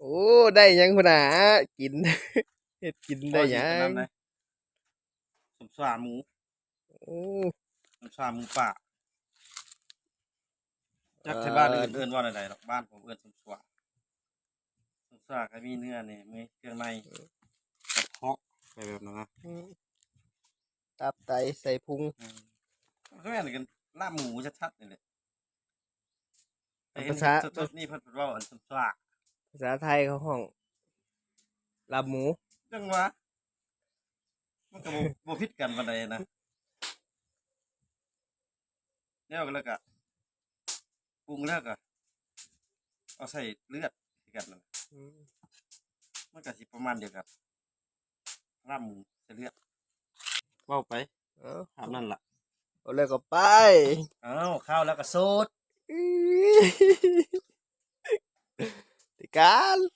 โอ้ ได้หยังพุ่นน่ะกิน เฮ็ดกินได้หยัพอสิงแนะนำหน่อยสมสารหมูโอ้ สมสารหมูป่าจากที่บ้านอื่นเอิ้นว่าอะไรหรอกบ้านผมเอิ้นสมสวาสมสวาก็มีเนื้อนี่มีเครื่องในกระเพาะไปแบบนั้นนะอืมตับไตใส่พุง อืมก็แม่นกันลาบหมูชัดๆนี่แหละแต่เห็นภาษา สดๆนี่เพิ่นเพิ่นเว่าอันสมสวา ภาษาไทยเขาห้องลาบหมู จังวะมันก็บ่ บ่ผิดกันปานใดนะแล้วก็แล้วก็ปรุงแล้วก็เอาใส่เลือดคือกันนั่นอืมมันก็สิประมาณเดียวกันลาบหมูใส่เลือดเว้าไปเอ้าถามนั่นล่ะเอาเลยก็ไป เอ้าข้าวแล้วก็โซด musical.